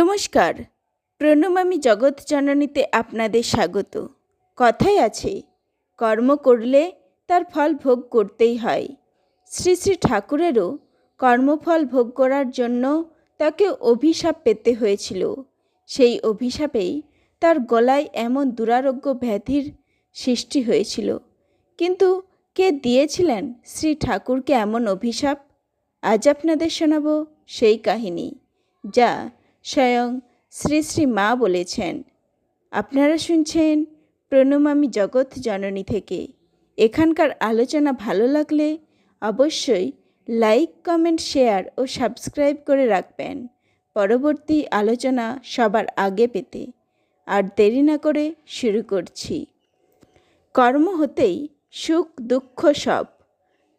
নমস্কার। প্রণমামী জগৎ জননীতে আপনাদের স্বাগত। কথাই আছে, কর্ম করলে তার ফল ভোগ করতেই হয়। শ্রী শ্রী ঠাকুরেরও কর্মফল ভোগ করার জন্য তাকে অভিশাপ পেতে হয়েছিল। সেই অভিশাপেই তার গলায় এমন দুরারোগ্য ব্যাধির সৃষ্টি হয়েছিল। কিন্তু কে দিয়েছিলেন শ্রী ঠাকুরকে এমন অভিশাপ? আজ আপনাদের শোনাব সেই কাহিনী, যা স্বয়ং শ্রী শ্রী মা বলেছেন, আপনারা শুনছেন প্রণমামী জগৎ জননী থেকে। এখানকার আলোচনা ভালো লাগলে অবশ্যই লাইক, কমেন্ট, শেয়ার ও সাবস্ক্রাইব করে রাখবেন। পরবর্তী আলোচনা সবার আগে পেতে আর দেরি না করে শুরু করছি। কর্ম হতেই সুখ, দুঃখ সব।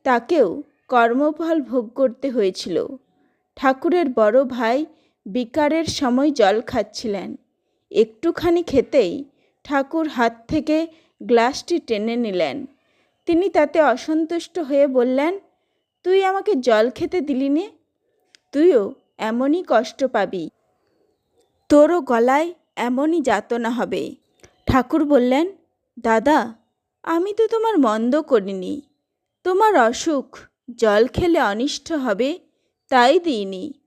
তাকেও কর্মফল ভোগ করতে হয়েছিল। ঠাকুরের বড় ভাই বিকারের সময় জল খাচ্ছিলেন। একটুখানি খেতেই ঠাকুর হাত থেকে গ্লাসটি টেনে নিলেন। তিনি তাতে অসন্তুষ্ট হয়ে বললেন, তুই আমাকে জল খেতে দিলি নে, তুইও এমনই কষ্ট পাবি। তোরও গলায় এমনই যাতনা হবে। ঠাকুর বললেন, দাদা, আমি তো তোমার মন্দ করিনি। তোমার অসুখ জল খেলে অনিষ্ট হবে, তাই দিইনি।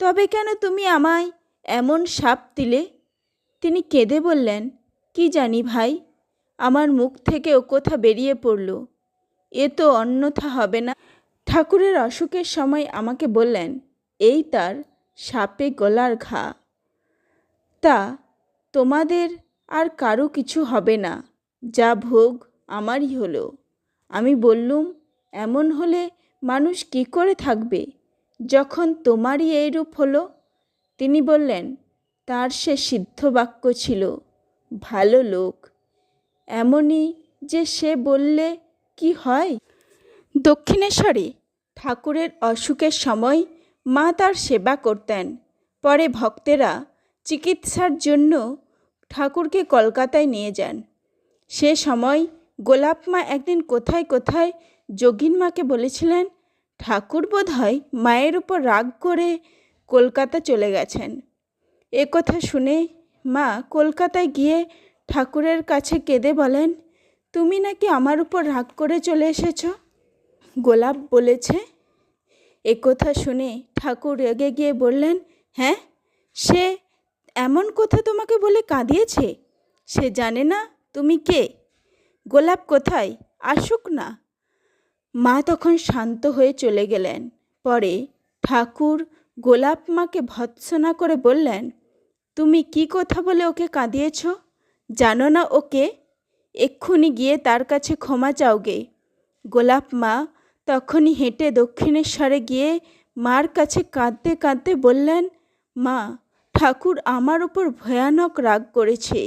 তবে কেন তুমি আমায় এমন সাপ দিলে? তিনি কেঁদে বললেন, কি জানি ভাই, আমার মুখ থেকে ও কথা বেরিয়ে পড়ল? এ তো অন্যথা হবে না। ঠাকুরের অসুখের সময় আমাকে বললেন, এই তার সাপে গলার ঘা। তা তোমাদের আর কারও কিছু হবে না, যা ভোগ আমারই হলো। আমি বললুম, এমন হলে মানুষ কি করে থাকবে? যখন তোমারই এইরূপ হলো, তিনি বললেন, তার সে সিদ্ধ বাক্য ছিল, ভালো লোক এমনই যে সে বললে কি হয়? দক্ষিণেশ্বরে, ঠাকুরের অসুখের সময় মা তার সেবা করতেন, পরে ভক্তেরা চিকিৎসার জন্য ঠাকুরকে কলকাতায় নিয়ে যান। সে সময় গোলাপ মা একদিন কোথায় কোথায় যোগিন মাকে বলেছিলেন ঠাকুর বোধ হয় মায়ের উপর রাগ করে কলকাতা চলে গেছেন। এ কথা শুনে মা কলকাতায় গিয়ে ঠাকুরের কাছে কেঁদে বলেন, তুমি নাকি আমার উপর রাগ করে চলে এসেছ? গোলাপ বলেছে, এ কথা শুনে ঠাকুর রেগে গিয়ে বললেন হ্যাঁ সে এমন কথা তোমাকে বলে কাঁদিয়েছে? সে জানে না তুমি কে। গোলাপ কোথায়? আসুক না। মা তখন শান্ত হয়ে চলে গেলেন। পরে ঠাকুর গোলাপ মাকে ভৎসনা করে বললেন, তুমি কি কথা বলে ওকে কাঁদিয়েছ? জানো না ওকে এক্ষুনি গিয়ে তার কাছে ক্ষমা চাওগে। গোলাপ মা তখনই হেঁটে দক্ষিণেশ্বরে গিয়ে মার কাছে কাঁদতে কাঁদতে বললেন, মা, ঠাকুর আমার উপর ভয়ানক রাগ করেছে।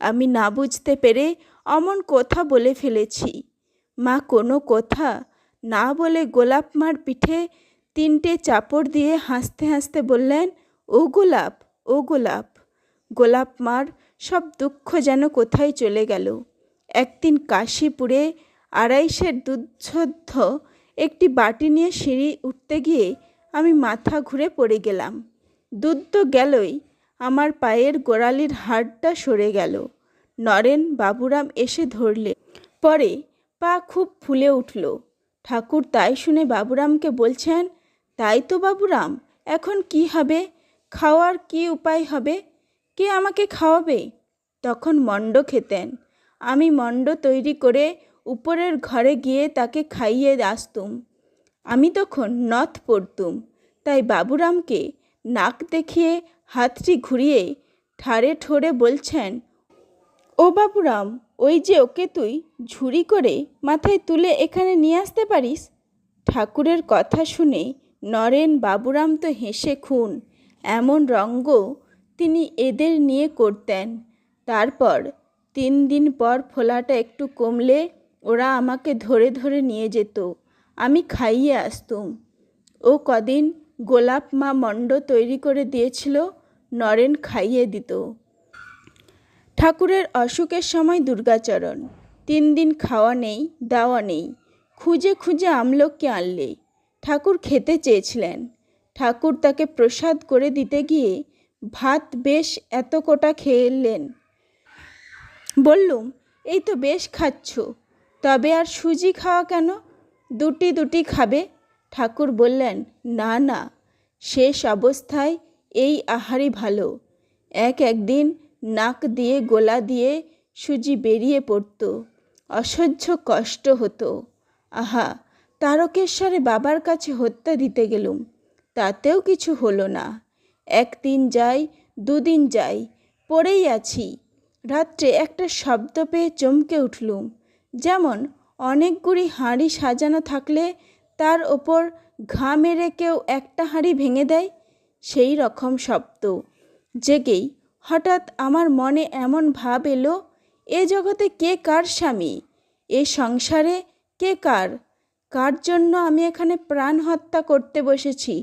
আমি না বুঝতে পেরে অমন কথা বলে ফেলেছি। মা কোনো কথা না বলে গোলাপ মার পিঠে তিনটে চাপড় দিয়ে হাসতে হাসতে বললেন, ও গোলাপ ও গোলাপ। গোলাপ মার সব দুঃখ যেন কোথায় চলে গেল। একদিন কাশীপুরে আড়াইশের দুধসদ্ধ একটি বাটি নিয়ে সিঁড়ি উঠতে গিয়ে আমি মাথা ঘুরে পড়ে গেলাম। দুধ তো গেলই, আমার পায়ের গোড়ালির হাড়টা সরে গেল। নরেন বাবুরাম এসে ধরলে। পরে পা খুব ফুলে উঠল। ঠাকুর তাই শুনে বাবুরামকে বলছেন, তাই তো বাবুরাম, এখন কি হবে? খাওয়ার কি উপায় হবে? কে আমাকে খাওয়াবে? তখন মণ্ড খেতেন। আমি মণ্ড তৈরি করে উপরের ঘরে গিয়ে তাকে খাইয়ে আসতুম। আমি তখন নথ পড়তুম। তাই বাবুরামকে নাক দেখিয়ে হাতটি ঘুরিয়ে ঠাড়ে ঠোরে বলছেন, ও বাবুরাম ওই যে ওকে তুই ঝুড়ি করে মাথায় তুলে এখানে নিয়ে আসতে পারিস? ঠাকুরের কথা শুনে নরেন বাবুরাম তো হেসে খুন। এমন রঙ্গ তিনি এদের নিয়ে করতেন। তারপর তিন দিন পর ফোলাটা একটু কমলে ওরা আমাকে ধরে ধরে নিয়ে যেত। আমি খাইয়ে আসতুম। ও কদিন গোলাপ মা মণ্ড তৈরি করে দিয়েছিল, নরেন খাইয়ে দিত। ঠাকুরের অসুখের সময় দুর্গাচরণ। তিন দিন খাওয়া নেই, দাওয়া নেই। খুঁজে খুঁজে আমলককে আনলে। ঠাকুর খেতে চেয়েছিলেন। ঠাকুর তাকে প্রসাদ করে দিতে গিয়ে ভাত বেশ এত কোটা খেলেন। বললুম, এই তো বেশ খাচ্ছ। তবে আর সুজি খাওয়া কেন? দুটি দুটি খাবে? ঠাকুর বললেন, না না। শেষ অবস্থায় এই আহারই ভালো। এক একদিন নাক দিয়ে গোলা দিয়ে সুজি বেরিয়ে পড়ত। অসহ্য কষ্ট হতো। আহা, তারকেশ্বরে বাবার কাছে হত্যা দিতে গেলুম, তাতেও কিছু হলো না। একদিন যাই, দুদিন যাই, পড়েই আছি। রাত্রে একটা শব্দ পেয়ে চমকে উঠলুম। যেমন অনেকগুলি হাঁড়ি সাজানো থাকলে তার ওপর ঘা মেরে কেউ একটা হাঁড়ি ভেঙে দেয়, সেই রকম শব্দ। জেগেই হঠাৎ আমার মনে এমন ভাব এলো, এ জগতে কে কার স্বামী? এ সংসারে কে কার? কার জন্য আমি এখানে প্রাণ হত্যা করতে বসেছি?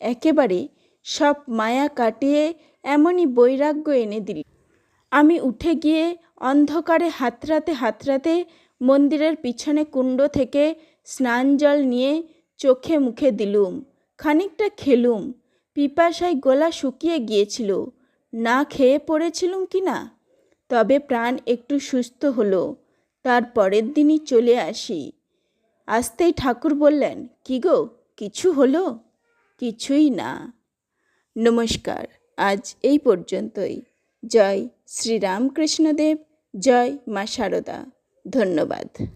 একেবারে সব মায়া কাটিয়ে এমনই বৈরাগ্য এনে দিল। আমি উঠে গিয়ে অন্ধকারে হাতড়াতে হাতড়াতে মন্দিরের পিছনে কুণ্ড থেকে স্নান জল নিয়ে চোখে মুখে দিলুম, খানিকটা খেলুম, পিপাসায় গলা শুকিয়ে গিয়েছিল। না খেয়ে পড়েছিলুম কি না? তবে প্রাণ একটু সুস্থ হলো, তার পরের দিনই চলে আসি। আসতেই ঠাকুর বললেন, কি গো, কিছু হলো? কিছুই না। নমস্কার, আজ এই পর্যন্তই। জয় শ্রীরামকৃষ্ণদেব, জয় মা শারদা ধন্যবাদ।